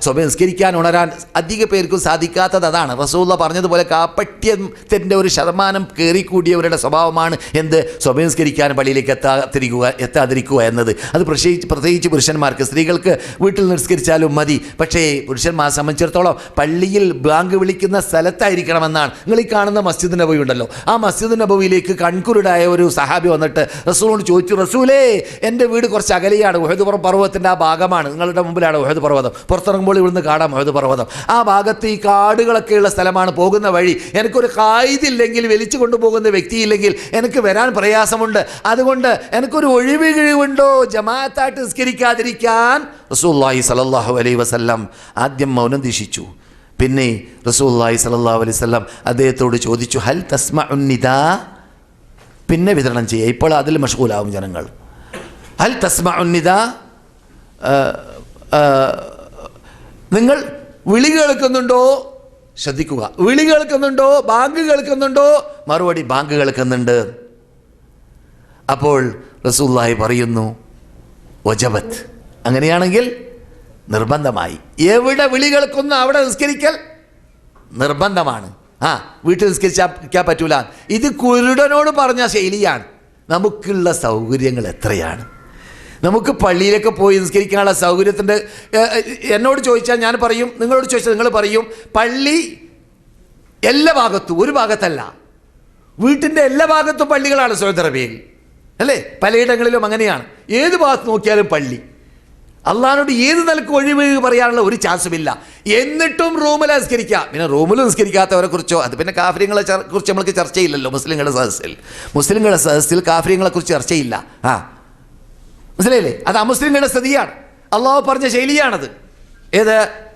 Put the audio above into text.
സ്വയം നിസ്കരിക്കാൻ ഉണരാൻ അധിക പേർക്കും സാധിക്കാത്തത് അതാണ്. റസൂള്ള പറഞ്ഞതുപോലെ കാപ്പട്യത്തിന്റെ ഒരു ശതമാനം കയറിക്കൂടിയവരുടെ സ്വഭാവമാണ് എന്ത്? സ്വയം നിസ്കരിക്കാൻ പള്ളിയിലേക്ക് എത്താതിരിക്കുക എത്താതിരിക്കുക എന്നത്. അത് പ്രത്യേകിച്ച് പ്രത്യേകിച്ച് പുരുഷന്മാർക്ക്. സ്ത്രീകൾക്ക് വീട്ടിൽ നിസ്കരിച്ചാലും മതി. പക്ഷേ പുരുഷന്മാരെ സംബന്ധിച്ചിടത്തോളം പള്ളിയിൽ ബാങ്ക് വിളിക്കുന്ന സ്ഥലത്തായിരിക്കണമെന്നാണ്. നിങ്ങൾ ഈ കാണുന്ന മസ്ജിദ് നബവി ഉണ്ടല്ലോ. ആ മസ്ജിദ് നബവിയിലേക്ക് കൺകുരുടായ ഒരു സഹാബി വന്നിട്ട് റസൂലോട് ചോദിച്ചു റസൂലേ എന്റെ വീട് കുറച്ച് അകലെയാണ്. ഉഹദ് പർവതത്തിന്റെ ആ ഭാഗമാണ്. നിങ്ങളുടെ മുമ്പിലാണ് ഉഹദ് പർവതം. പുറത്തിറങ്ങുമ്പോൾ ഇവിടുന്ന് കാണാം മഹത് പർവതം. ആ ഭാഗത്ത് ഈ കാടുകളൊക്കെയുള്ള സ്ഥലമാണ്. പോകുന്ന വഴി. എനിക്കൊരു കായ്തില്ലെങ്കിൽ വലിച്ചു കൊണ്ടുപോകുന്ന വ്യക്തിയില്ലെങ്കിൽ എനിക്ക് വരാൻ പ്രയാസമുണ്ട്. അതുകൊണ്ട് എനിക്കൊരു ഒഴിവ് കിഴിവുണ്ടോ? ജമാഅത്തായിട്ട് നിസ്കരിക്കാതിരിക്കാൻ റസൂല്ലാഹി സലല്ലാഹു അലൈ വസല്ലം ആദ്യം മൗനം ദീക്ഷിച്ചു. പിന്നെ റസൂല്ലാഹി സലല്ലാഹു അലൈഹി വസല്ലം അദ്ദേഹത്തോട് ചോദിച്ചു ഹൽ തസ്മ ഉന്നിത പിന്നെ വിതരണം ചെയ്യുക. ഇപ്പോൾ അതിൽ മഷ്കൂലാവും ജനങ്ങൾ. ഹൽ തസ്മ ഉന്നിദ നിങ്ങൾ വിളി കേൾക്കുന്നുണ്ടോ? ശ്രദ്ധിക്കുക. വിളി കേൾക്കുന്നുണ്ടോ? ബാങ്ക് കേൾക്കുന്നുണ്ടോ? മറുപടി ബാങ്ക് കേൾക്കുന്നുണ്ട്. അപ്പോൾ റസൂല്ലായി പറയുന്നു ഒജബത്ത് അങ്ങനെയാണെങ്കിൽ നിർബന്ധമായി. എവിടെ വിളി കേൾക്കുന്നു അവിടെ നിസ്കരിക്കൽ നിർബന്ധമാണ്. ആ വീട്ടിൽ നിസ്കരിച്ചാൽ പറ്റൂല. ഇത് കുരുടനോട് പറഞ്ഞ ശൈലിയാണ് നമുക്കുള്ള സൗകര്യങ്ങൾ എത്രയാണ്? നമുക്ക് പള്ളിയിലൊക്കെ പോയി നിസ്കരിക്കാനുള്ള സൗകര്യത്തിന്റെ എന്നോട് ചോദിച്ചാൽ ഞാൻ പറയും നിങ്ങളോട് ചോദിച്ചാൽ നിങ്ങൾ പറയും പള്ളി എല്ലാ ഭാഗത്തും ഒരു ഭാഗത്തല്ല. വീട്ടിന്റെ എല്ലാ ഭാഗത്തും പള്ളികളാണ് സ്വയംതറബിയിൽ അല്ലേ? പലയിടങ്ങളിലും അങ്ങനെയാണ്. ഏത് ഭാഗത്ത് നോക്കിയാലും പള്ളി. അള്ളഹാനോട് ഏത് നിലയ്ക്ക് ഒഴിവ് പറയാനുള്ള ഒരു ചാൻസും ഇല്ല എന്നിട്ടും റൂമിൽ നിസ്കരിക്കുക. പിന്നെ റൂമിൽ നിസ്കരിക്കാത്തവരെ കുറിച്ചോ അത് പിന്നെ കാഫര്യങ്ങളെ കുറിച്ച് നമ്മൾക്ക് ചർച്ചയില്ലല്ലോ മുസ്ലിങ്ങളുടെ സദസ്സിൽ. മുസ്ലിങ്ങളുടെ സദസ്സിൽ കാഫര്യങ്ങളെക്കുറിച്ച് ചർച്ചയില്ല. ആ മനസ്സിലായില്ലേ? അത് അമുസ്ലിങ്ങളുടെ സ്ഥിതിയാണ്. അള്ളാഹു പറഞ്ഞ ശൈലിയാണത്. ഏത്?